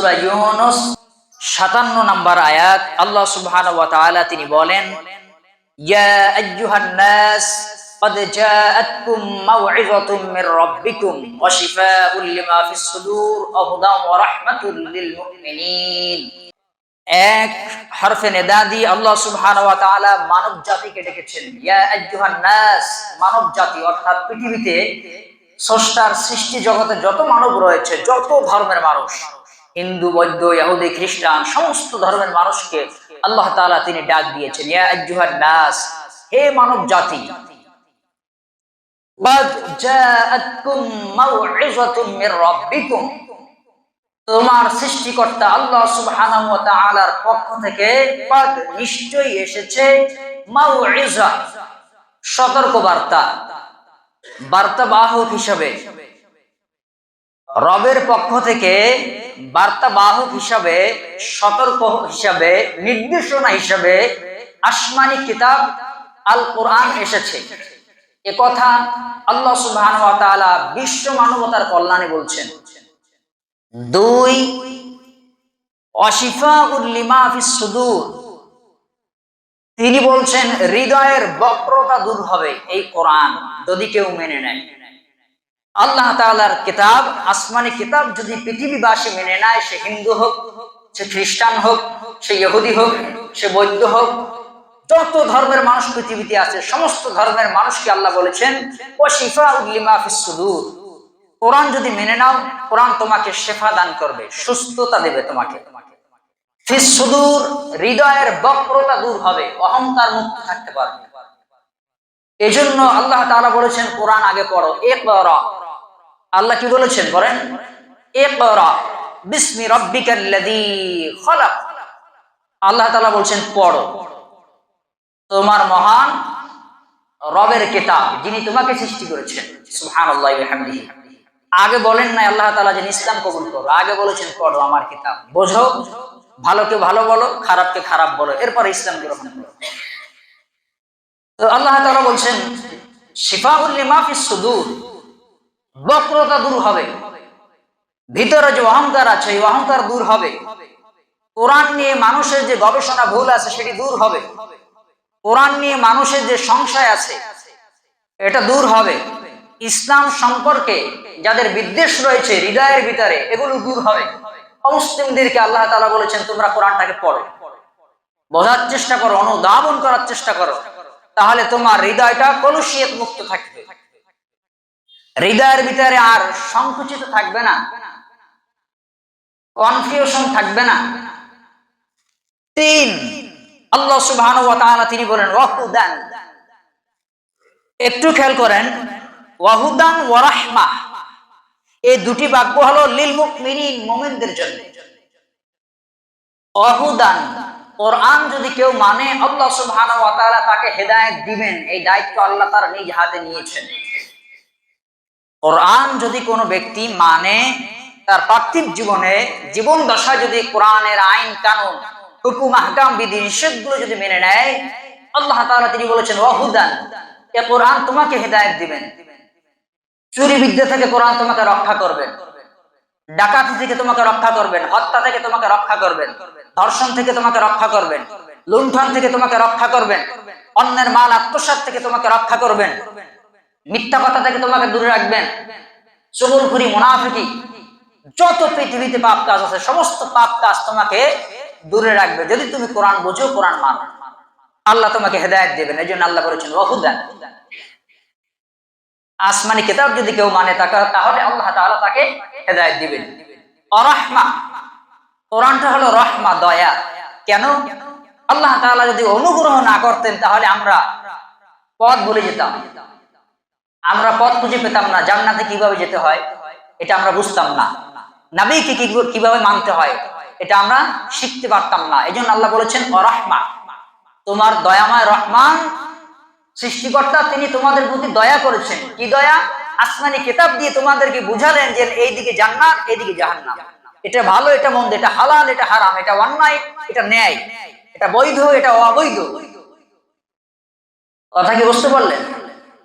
সূরা ইউনুস 57 নম্বর আয়াত আল্লাহ সুবহানাহু ওয়া তাআলা তিনি বলেন ইয়া আইয়ুহান নাস قد جاءتكم موعظة من ربكم وشفاء لما في الصدور وهدى ورحمة للمؤمنين এক হরফে নেদা দিয়ে আল্লাহ সুবহানাহু ওয়া তাআলা মানব জাতিকে ডেকেছেন ইয়া আইয়ুহান নাস মানব জাতি অর্থাৎ পৃথিবীতে স্রষ্টার সৃষ্টি জগতে যত মানব রয়েছে যত ধর্মের মানুষ হিন্দু, বৌদ্ধ, ইহুদি, খ্রিস্টান, সমস্ত ধর্মের মানুষকে আল্লাহ তালা তিনি ডাক দিয়েছেন নাস, হে মানব জাতি তোমার সৃষ্টিকর্তা আল্লাহ সুবাহর পক্ষ থেকে নিশ্চয়ই এসেছে সতর্ক বার্তা বার্তা বাহক হিসেবে। রবের পক্ষ থেকে বার্তা বাহক হিসাবে, সতর্ক হিসাবে, নির্দেশনা হিসাবে আসমানি কিতাব আল কোরআন এসেছে। এ কথা আল্লাহ তাআলা বিশ্ব মানবতার কল্যাণে বলছেন। দুই অশিফা উল্লিমা সুদূর। তিনি বলছেন, হৃদয়ের বক্রতা দূর হবে এই কোরআন, যদি কেউ মেনে নেয়। আল্লাহ তাআলার কিতাব, আসমানি কিতাব যদি পৃথিবীবাসী মেনে নেয়, সে হিন্দু হোক, সে খ্রিস্টান হোক, সে ইহুদি হোক, সে বৌদ্ধ হোক, যত ধর্মের মানুষ পৃথিবীতে আছে, সমস্ত ধর্মের মানুষকে আল্লাহ বলেছেন ও শিফা উল্লিমা সুদূর। কোরআন যদি মেনে নাও, কোরআন তোমাকে শেফা দান করবে, সুস্থতা দেবে তোমাকে। ফিস সুদূর, হৃদয়ের বক্রতা দূর হবে, অহংকার মুক্ত থাকতে পারবে। এজন্য আল্লাহ তাআলা বলেছেন, কোরআন আগে পড়ো, ইকরা। আল্লাহ কি বলেছেন? বলেন আল্লাহ তাআলা বলছেন, পড়ো। তোমার মহান রবের কেতাব যিনি তোমাকে সৃষ্টি করেছেন। আগে বলেন না আল্লাহ তালা যে ইসলাম কবুল করো। আগে বলেছেন, পড়ো আমার কিতাব। বোঝো, ভালোকে ভালো বলো, খারাপকে খারাপ বলো, এরপর ইসলাম গ্রহণ করো। তো আল্লাহ তাআলা বলছেন, শিফাউল লিমা ফিস সুদূর। বক্রতা দূর হবে। ভিতরে যে অহংকার আছে, এই অহংকার দূর হবে। কোরআন নিয়ে মানুষের যে গবেষণা ভুল আছে, সেটি দূর হবে। কোরআন নিয়ে মানুষের যে সংশয় আছে, এটা দূর হবে। ইসলাম সম্পর্কে যাদের বিদ্বেষ রয়েছে, হৃদয়ের ভিতরে, এগুলো দূর হবে। অমুসলিমদেরকে আল্লাহ তালা বলেছেন, তোমরা কোরআনটাকে পড়ো। বোঝার চেষ্টা করো, অনুধাবন করার চেষ্টা করো। তাহলে তোমার হৃদয়টা কলুষিয়ত মুক্ত থাকবে। হৃদয়ের ভিতরে আর সংকুচিত থাকবে না। কনফিউশন থাকবে না। তিন, আল্লাহ তাআলা তিনি বলেন, ওয়াহুদান। একটু খেয়াল করেন, ওয়াহুদান ওয়া রাহমা। এই দুটি বাক্য হলো লিল মুমিনিন, মুমিনদের জন্য। ওয়াহুদান। কোরআন যদি কেউ মানে আল্লাহ তাআলা তাকে হেদায়েত দিবেন। এই দায়িত্ব আল্লাহ তার নিজ হাতে নিয়েছেন। কোরআন যদি কোনো ব্যক্তি মানে তার পার্থিব জীবনে জীবন দশা যদি কোরআনের আইন, কানুন, হুকুম, আহকাম, বিধি, নিষেধগুলো যদি মেনে নেয়, আল্লাহ তাআলা তিনি বলেছেন, ওয়াহুদান, এ কোরআন তোমাকে হেদায়েত দিবেন। চুরি বিদ্যা থেকে কোরআন তোমাকে রক্ষা করবেন। ডাকাতি থেকে তোমাকে রক্ষা করবেন। হত্যা থেকে তোমাকে রক্ষা করবেন। ধর্ষণ থেকে তোমাকে রক্ষা করবেন। লুণ্ঠন থেকে তোমাকে রক্ষা করবেন। অন্যের মাল আত্মসাত থেকে তোমাকে রক্ষা করবেন। মিথ্যা কথা থেকে তোমাকে দূরে রাখবেন। চুগুলখুরি মুনাফিকি। যত পৃথিবীতে পাপ কাজ আছে, সমস্ত পাপ কাজ তোমাকে দূরে রাখবে। যদি তুমি কোরআন বোঝো, কোরআন মানো। আল্লাহ তোমাকে হেদায়ত দেবেন। এই জন্য আল্লাহ বলেছেন, ওহুদান। আসমানি কিতাব যদি কেউ মানে তাহলে আল্লাহ তাআলা তাকে হেদায়ত দিবেন। অরহমা। কোরআনটা হলো রহমা, দয়া। কেন? আল্লাহ তাআলা যদি অনুগ্রহ না করতেন, তাহলে আমরা পথ ভুলে যেতাম। আমরা পথ খুঁজে পেতাম না, জান্নাতে কীভাবে যেতে হয়, এটা আমরা বুঝতাম না। নাবিকে কীভাবে মানতে হয়, এটা আমরা শিখতে পারতাম না। এই আল্লাহ বলেছেন, অরহমা, তোমার দয়াময় রহমান সৃষ্টিকর্তা, তিনি তোমাদের প্রতি দয়া করেছেন। কি দয়া? আসমানি কিতাব দিয়ে তোমাদেরকে বুঝালেন যে এইদিকে জান্নাত, এইদিকে জাহান্নাম। এটা ভালো, এটা মন্দ, এটা হালাল, এটা হারাম, এটা অন্যায়, এটা ন্যায়, এটা বৈধ, এটা অবৈধ। কথা কি বুঝতে পারলেন?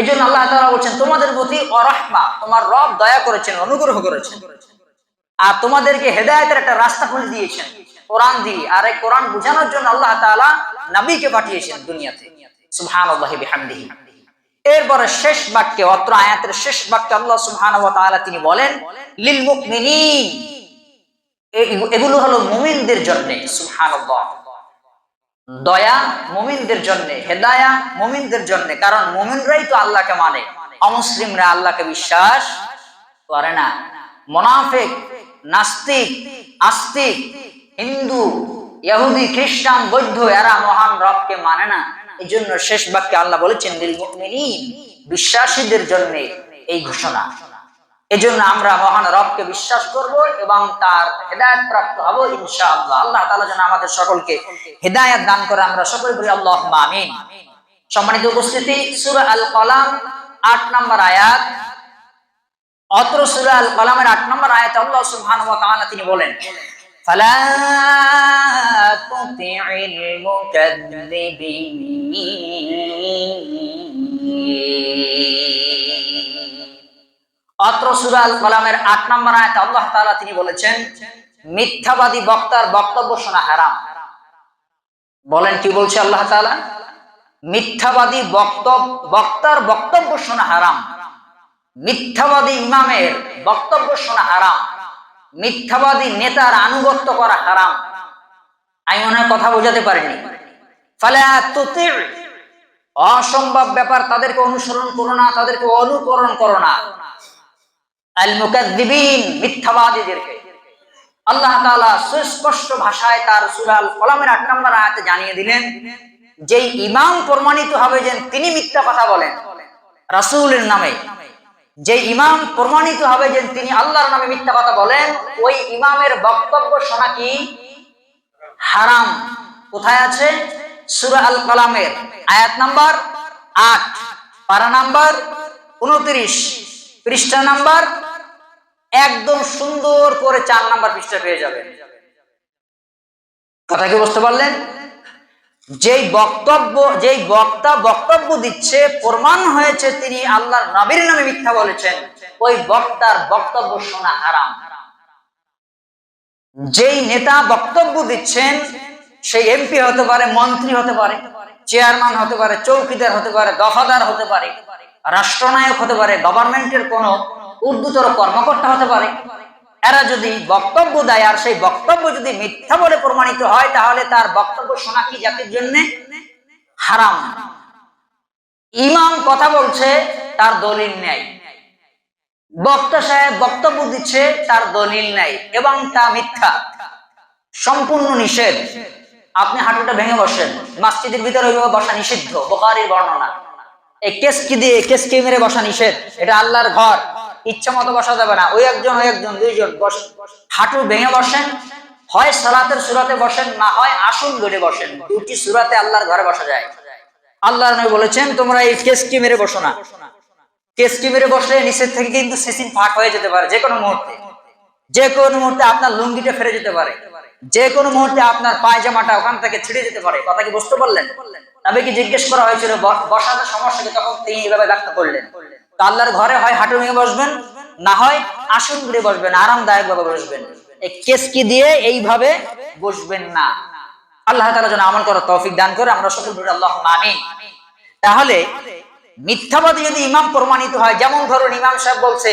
এই জন্য আল্লাহ তাআলা বলছেন, তোমাদের প্রতি অরহমা, তোমার রব দয়া করেছেন, অনুগ্রহ করেছেন। আর তোমাদেরকে হেদায়তের একটা রাস্তা খুলে দিয়েছেন, কোরআন দিয়ে। আর এই কোরআন বোঝানোর জন্য আল্লাহ তাআলা নবীকে পাঠিয়েছেন দুনিয়াতে। সুবহানাল্লাহি বিহামদিহি। এরপরে শেষ বাক্যে, অত্র আয়াতের শেষ বাক্যে আল্লাহ তাআলা তিনি বলেন, লিল এ- এগুলো হলো মুমিনদের জন্য, সুবহানাল্লাহ। দয়া মুমিনদের জন্য, হেদায়া মুমিনদের জন্য, কারণ মুমিনরাই তো আল্লাহকে মানে। অমুসলিমরা আল্লাহকে বিশ্বাস করে না। মোনাফেক, নাস্তিক, আস্তিক, হিন্দু, ইহুদি, খ্রিস্টান, বৌদ্ধ, এরা মহান রবকে মানে না। এই জন্য শেষ বাক্যে আল্লাহ বলেছেন বিশ্বাসীদের জন্য এই ঘোষণা। এজন্য আমরা মহান রবকে বিশ্বাস করব এবং তার হেদায়ত প্রাপ্ত হব ইনশাআল্লাহ। আল্লাহ তাআলা যেন আমাদের সকলকে হেদায়েত দান করে আমরা সকলে বলি আল্লাহ আমিন। সম্মানিত উপস্থিতি, সূরা আল কলাম আট নম্বর আয়াত। অত্র সূরা আল কলামের আট নম্বর আয়াত আল্লাহ সুবহানাহু ওয়া তাআলা তিনি বলেন, ফালা তুতি'ল মুকাদ্দিবিন। অত্র সূরা আল কলামের আট নম্বর আয়াত আল্লাহ তাআলা তিনি বলেছেন, মিথ্যাবাদী বক্তার বক্তব্য শোনা হারাম। বলেন কি বলছে আল্লাহ তাআলা? মিথ্যাবাদী বক্তব্য বক্তার বক্তব্য শোনা হারাম। মিথ্যাবাদী ইমামের বক্তব্য শোনা হারাম। মিথ্যাবাদী নেতার আনুগত্য করা হারাম। আমি মনে কথা বোঝাতে পারিনি। ফলে অসম্ভব ব্যাপার, তাদেরকে অনুসরণ করো না, তাদেরকে অনুকরণ করো না। আল মুকাদ্দিবিন মিথ্যাবাদীদেরকে। আল্লাহ তাআলা সুস্পষ্ট ভাষায় তার সূরা আল কলামের 8 নম্বর আয়াতে জানিয়ে দিলেন, যেই ইমাম প্রমাণিত হবে যে তিনি মিথ্যা কথা বলেন, রাসূলের নামে। যে ইমাম প্রমাণিত হবে যে তিনি আল্লাহর নামে মিথ্যা কথা বলেন, ওই ইমামের বক্তব্য শোনা কি? হারাম। কোথায় আছে? সূরা আল কালামের আয়াত নাম্বার আট, পারা নাম্বার উনত্রিশ, পৃষ্ঠা নাম্বার একদম সুন্দর করে চার নাম্বার পৃষ্ঠা পেয়ে যাবেন। কথা কি বুঝতে পারলেন? যেই বক্তব্য, যেই বক্তা বক্তব্য দিচ্ছে, প্রমাণ হয়েছে তিনি আল্লাহর নবীর নামে মিথ্যা বলেছেন। ওই বক্তার বক্তব্য শোনা হারাম। যেই নেতা বক্তব্য দিচ্ছেন, সেই এমপি হতে পারে, মন্ত্রী হতে পারে, চেয়ারম্যান হতে পারে, চৌকিদার হতে পারে, দফাদার হতে পারে, রাষ্ট্রনায়ক হতে পারে, গভর্নমেন্টের কোন ঊর্ধ্বতর কর্মকর্তা হতে পারে। এরা যদি বক্তব্য দেয় আর সেই বক্তব্য যদি মিথ্যা বলে প্রমাণিত হয়, তাহলে তার বক্তব্য শোনা কি জাতির জন্য? হারাম। ইমাম কথা বলছে, তার দলিল নেই। বক্তা সাহেব বক্তব্য দিচ্ছে, তার দলিল নাই এবং তা মিথ্যা। সম্পূর্ণ নিষেধ। আপনি হাঁটুটা ভেঙে বসেন। মসজিদের ভিতরে ওইভাবে বসা নিষিদ্ধ। বোকারির বর্ণনা। এই কেসকি দিয়ে, কেসকি মেরে বসা নিষেধ। এটা আল্লাহর ঘর। ইচ্ছা মতো বসা যাবে না। ওই একজন ওই একজন, দুইজন। হাঁটু ভেঙে বসেন। হয় সালাতের সুরাতে বসেন, না হয় আসন গড়ে বসেন। দুটি সুরাতে আল্লাহর ঘরে বসা যায়। আল্লাহ বলেছেন, তোমরা এই কেসকি মেরে বসো না। কেসকি মেরে বসলে নিচের থেকে কিন্তু সিসিন ফাট হয়ে যেতে পারে যে কোনো মুহূর্তে। যে কোনো মুহূর্তে আপনার লুঙ্গিটা ফেরে যেতে পারে। যে কোনো মুহূর্তে আপনার পায়জামাটা ওখান থেকে ছিঁড়ে যেতে পারে। কথা কি বুঝতে পারলেন? তবে কি জিজ্ঞেস করা হয়েছিল বসাতে সমস্যাকে তখন তিনি এইভাবে ব্যাখ্যা করলেন। তো আল্লাহর ঘরে হয় হাঁটু ভেঙে বসবেন না হয় আসন ঘুরে বসবেন আরামদায়ক ভাবে বসবেন। এই কেসকি দিয়ে এইভাবে বসবেন না? আল্লাহ তাআলা যেন আমল করার তৌফিক দান করে আমরা সকল আল্লাহ আমিন। তাহলে মিথ্যাবাদী যদি ইমাম প্রমাণিত হয় যেমন ধরুন ইমাম সাহেব বলছে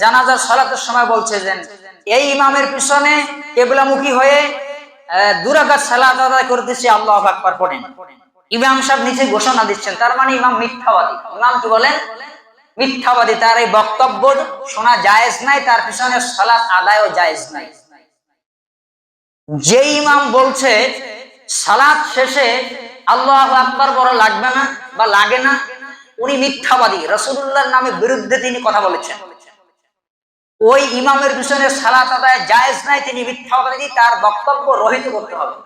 জানাজার সালাতের সময় বলছে যে এই ইমামের পিছনে কেবলামুখী হয়ে আহ, দুরাকাত সালাত আদায় করতেছি আল্লাহ আকবার পড়েন। ইমাম সাহেব নিচে ঘোষণা দিচ্ছেন, তার মানে ইমাম মিথ্যাবাদী। ইমাম কি বলেন? মিথ্যাবাদী, তার এই বক্তব্য শোনা জায়েজ নাই, তার পিছনে সালাত আদায়ও জায়েজ নাই। যে ইমাম বলছে, সালাত শেষে আল্লাহ আকবার বড় লাগবে না বা লাগে না, উনি মিথ্যাবাদী। রসুল্লাহর নামে বিরুদ্ধে তিনি কথা বলেছেন। ওই ইমামের পিছনে সালাত আদায় জায়েজ নাই, তিনি মিথ্যাবাদী, তার বক্তব্য রহিত করতে হবে।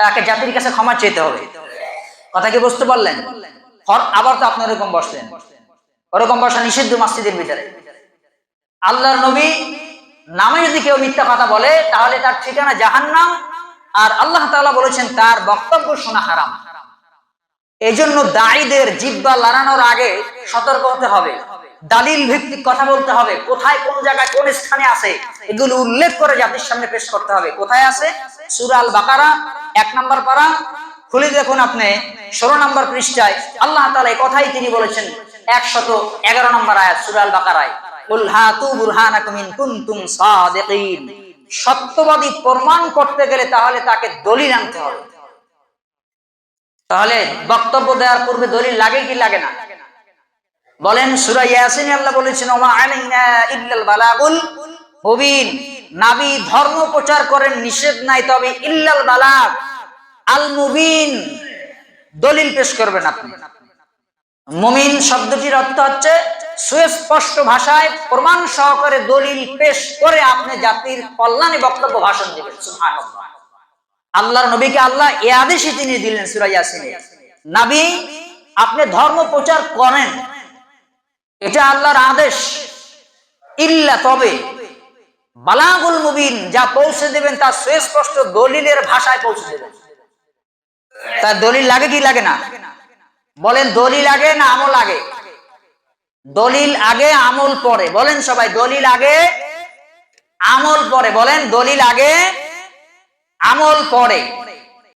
তাকে জাতির কাছে ক্ষমা চেতে হবে। কথা কি বুঝতে পারলেন? আবার তো আপনি ওরকম বসলেন। ওরকম বসা নিষিদ্ধ মসজিদের ভিতরে। আল্লাহর নবী নামে যদি কেউ মিথ্যা কথা বলে, তাহলে তার ঠিকানা জাহান্নাম, আর আল্লাহ তাআলা বলেছেন তার বক্তব্য শোনা হারাম। এই জন্য দায়ীদের জিব্বা লড়ানোর আগে সতর্ক হতে হবে। দালিল ভিত্তিক কথা বলতে হবে। কোথায় কোন জায়গায় কোন স্থানে আছে, এগুলো উল্লেখ করে জাতির সামনে পেশ করতে হবে। কোথায় আছে? সুরাল বাকারা এক নম্বর পারা খুলে দেখুন আপনি, ষোলো নম্বর পৃষ্ঠায় আল্লাহ তালা এই কথাই তিনি বলেছেন, একশত এগারো নম্বর আয়াত সুরাল বাকারায় সত্যবাদী প্রমাণ করতে গেলে তাহলে তাকে দলিল আনতে হবে। তাহলে বক্তব্য দেওয়ার পূর্বে দলিল লাগে কি লাগে না? বলেন, সূরা আল্লাহ বলেছেন নাবী ধর্ম প্রচার করেন, নিষেধ নাই, তবে ইল্লাল বালাগ। আল মুবিন দলিল পেশ করবেন আপনি। মুমিন শব্দটির অর্থ হচ্ছে, সুস্পষ্ট ভাষায় প্রমাণ সহকারে দলিল পেশ করে আপনি জাতির কল্যাণে বক্তব্য ভাষণ দিবেন। আল্লাহর নবীকে আল্লাহ এ আদেশই তিনি দিলেন সূরা ইয়াসিনে নবী, আপনি ধর্ম প্রচার করেন। এটা আল্লাহর আদেশ। ইল্লা তবে, বালাগুল মুবিন যা পৌঁছে দেবেন তা সুস্পষ্ট দলিলের ভাষায় পৌঁছে দেবেন। তার দলিল লাগে কি লাগে না? বলেন, দলিল আগে না আমল আগে? দলিল আগে, আমল পরে। বলেন সবাই, দলিল আগে, আমল পরে। বলেন, দলিল আগে, আমল পরে।